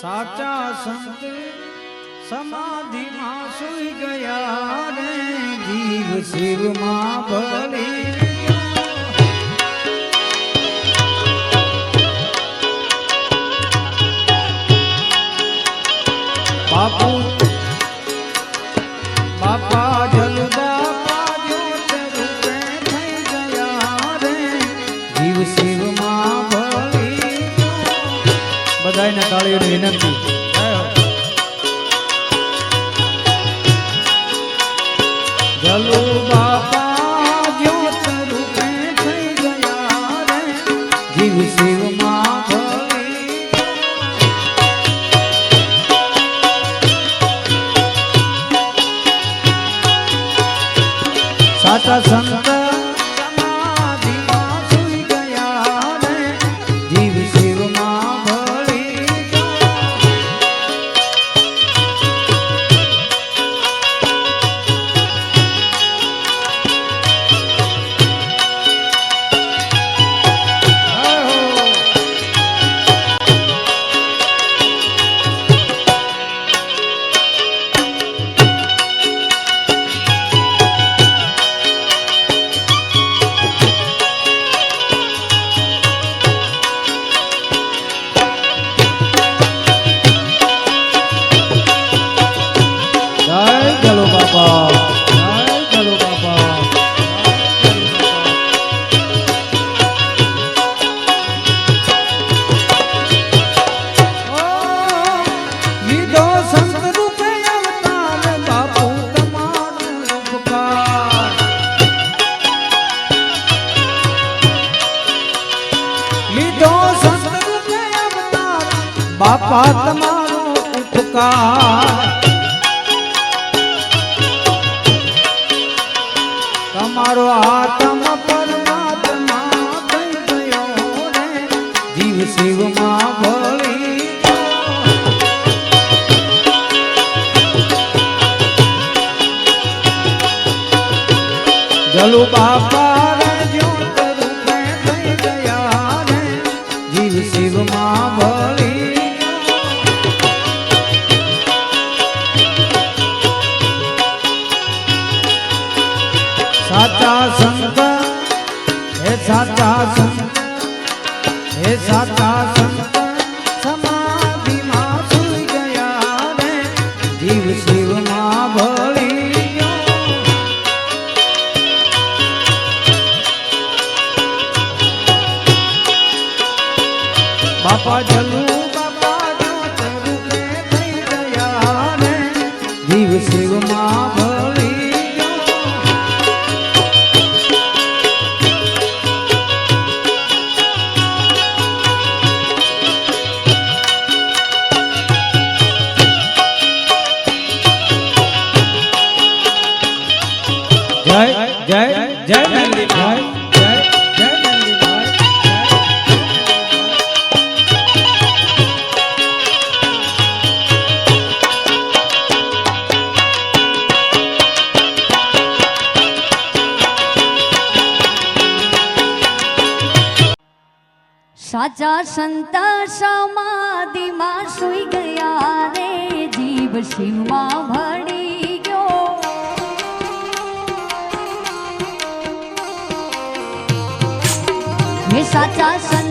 સાચા સંત સમાધિમાં સુઈ ગયા રે જીવ શિવમાં ભળી બાપુ બાપા તાળીઓની વિનંતી. જલો બાપા સાચા સંત મારો આ બાપા જલુ જીવ શિવમાં ભળી જય જય જય સંત સમાધિમાં સુઈ ગયા રે જીવ શિવમાં ભણી ગયો. હે સાચા સંત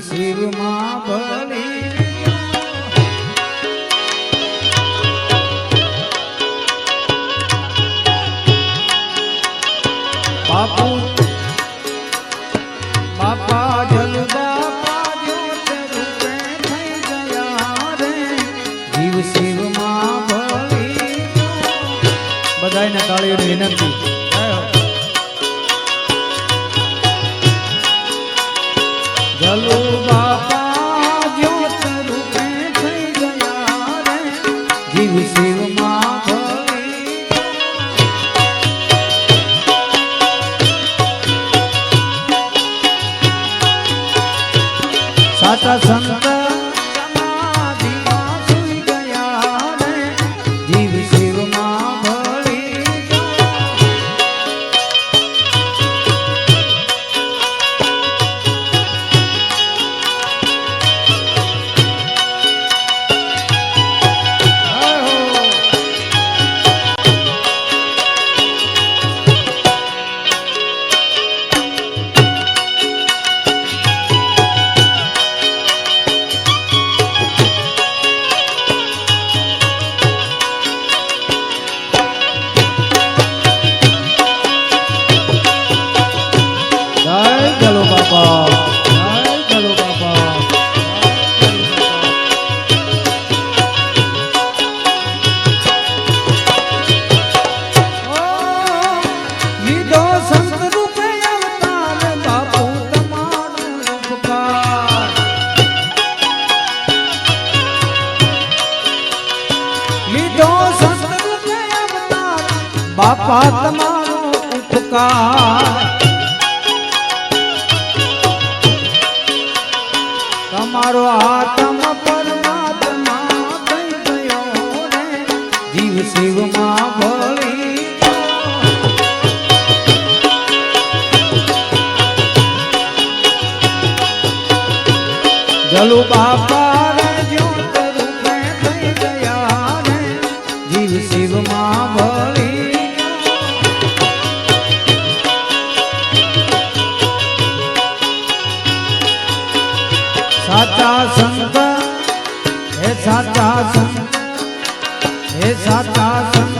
શિવમાં ભલી. બાપુ બાપા શિવમાં ભલી. બધાને તાળીઓની વિનંતી. બાપા તમારો ઉપકાર તમારો આત્મ પરમાત્મા થઈ ગયો ને જીવ શિવમાં ભળી જલો બાપા એ સાતા